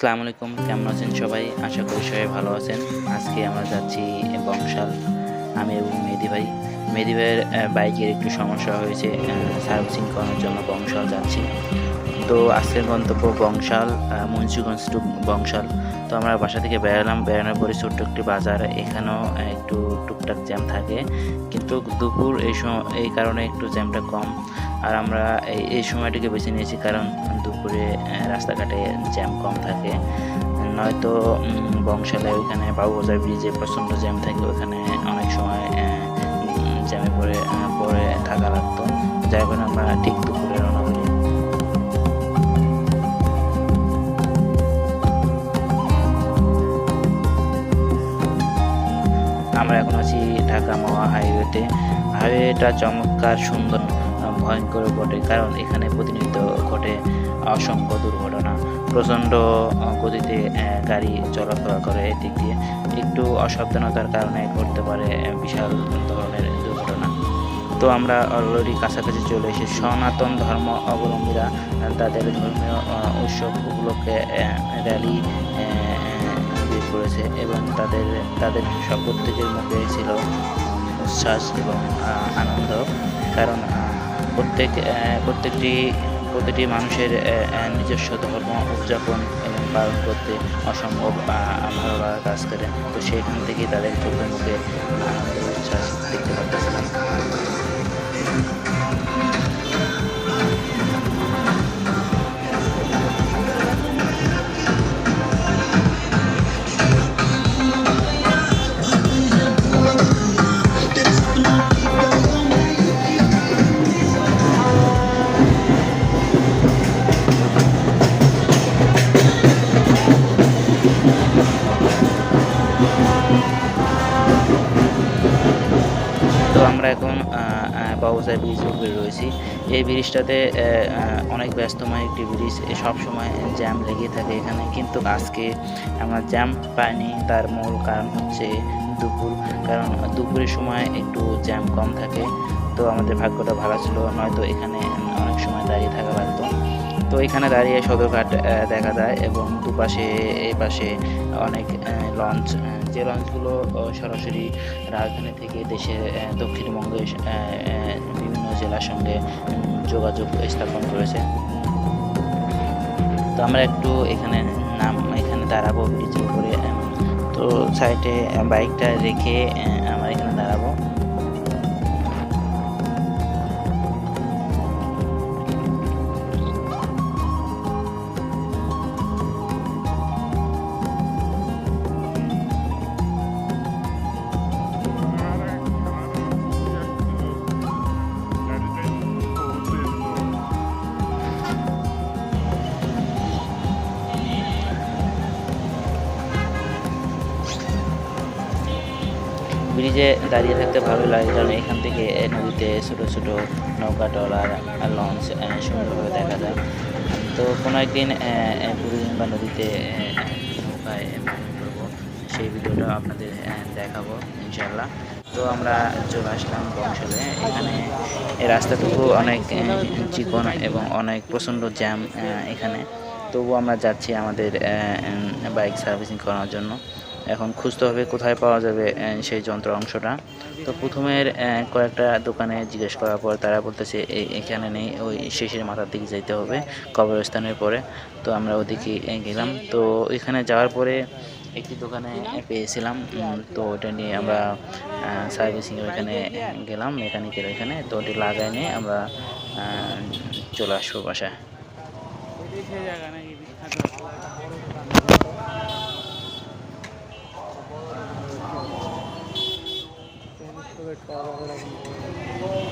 আসসালামু আলাইকুম, কেমন আছেন সবাই? আশা করি সবাই ভালো আছেন। আজকে আমরা যাচ্ছি বংশাল, আমি এবং মেহেদি ভাই। মেহেদি ভাইয়ের বাইকের একটু সমস্যা হয়েছে সার্ভিসিং করানোর জন্য বংশাল যাচ্ছি। তো আজকের গন্তব্য বংশাল মুন্সিগঞ্জ টু বংশাল। তো আমরা বাসা থেকে বেরালাম, বেরানোর পরে ছোট্ট একটি বাজার, এখানেও একটু টুকটাক জ্যাম থাকে। কিন্তু দুপুর এই সময় এই কারণে একটু জ্যামটা কম। আর আমরা এই এই সময়টিকে বেছে নিয়েছি কারণ দুপুরে রাস্তাঘাটে জ্যাম কম থাকে। নয়তো বংশালে ওইখানে বাবুবাজার ব্রিজে প্রচণ্ড জ্যাম থাকে, ওখানে অনেক সময় জ্যামে পড়ে পড়ে থাকা লাগতো। যার কারণে আমরা ঠিক দুপুরে রওনা করি আমরা এখন আছি ঢাকা মাওয়া হাইওয়েতে হাইওয়েটা চমৎকার সুন্দর। ভয়ঙ্কর বটে কারণ এখানে প্রতিনিয়ত ঘটে অসংখ্য দুর্ঘটনা। প্রচণ্ড গতিতে গাড়ি চলাফেরা করে এদিক দিয়ে। একটু অসাবধানতার কারণে ঘটতে পারে বিশাল ধরনের দুর্ঘটনা। তো আমরা অলরেডি কাছাকাছি চলে এসে সনাতন ধর্ম অবলম্বীরা তাদের ধর্মীয় উৎসব উপলক্ষে র্যালি বের করেছে এবং তাদের তাদের সব প্রত্যেকের মুখে ছিল উচ্ছ্বাস এবং আনন্দ। কারণ প্রত্যেক প্রত্যেকটি প্রতিটি মানুষের নিজস্ব ধর্ম উদযাপন এবং পালন করতে অসম্ভব ভালো কাজ করে তো সেখান থেকেই তাদের চোখে মুখে আনন্দ উচ্ছ্বাস দেখতে পাচ্ছিলাম তো আমরা এখন বাবুসাহেব ব্রিজের উপরে রয়েছি। এই ব্রিজটাতে অনেক ব্যস্তময় একটি ব্রিজ সব সময় জ্যাম লেগে থাকে এখানে। কিন্তু আজকে আমরা জ্যাম পাইনি, তার মূল কারণ হচ্ছে দুপুর। কারণ দুপুরের সময় একটু জ্যাম কম থাকে। তো আমাদের ভাগ্যটা ভালো ছিল, নয়তো এখানে অনেক সময় দাঁড়িয়ে থাকা লাগতো। তো এখানে দাঁড়িয়ে সদরঘাট দেখা যায় এবং দুপাশে, এই পাশে অনেক লঞ্চ যে লঞ্চগুলো সরাসরি রাজধানী থেকে দেশের দক্ষিণবঙ্গের বিভিন্ন জেলার সঙ্গে যোগাযোগ স্থাপন করেছে। তো আমরা একটু এখানে নাম, এখানে দাঁড়াবো ব্রিজের উপরে তো সাইডে বাইকটা রেখে আমরা এখানে দাঁড়াবো। ব্রিজে দাঁড়িয়ে থাকতে ভালো লাগে কারণ এখান থেকে নদীতে ছোটো ছোটো নৌকা ট্রলার লঞ্চ সুন্দরভাবে দেখা যায়। তো কোনো একদিন আহ, আহ, পুরী বা নদীতে নৌকায় করব সেই ভিডিওটা আপনাদের দেখাবো ইনশাল্লাহ তো আমরা চলে আসলাম বংশালে এখানে রাস্তাটুকু অনেক চিকন এবং অনেক প্রচণ্ড জ্যাম এখানে। তবুও আমরা যাচ্ছি আমাদের বাইক সার্ভিসিং করানোর জন্য। এখন খুঁজতে হবে কোথায় পাওয়া যাবে সেই যন্ত্র অংশটা। তো প্রথমের কয়েকটা দোকানে জিজ্ঞেস করার পর তারা বলতেছে এখানে নেই, ওই শেষের মাথার দিকে যেতে হবে, কবরস্থানের পরে। তো আমরা ওদিকে গেলাম। তো এখানে যাওয়ার পরে একটি দোকানে পেয়েছিলাম তো ওটা নিয়ে আমরা সার্ভিসিংয়ের ওইখানে গেলাম, মেকানিকের ওইখানে। তো ওটি লাগাই নিয়ে আমরা চলে আসব বাসায়। Olha, cara, olha.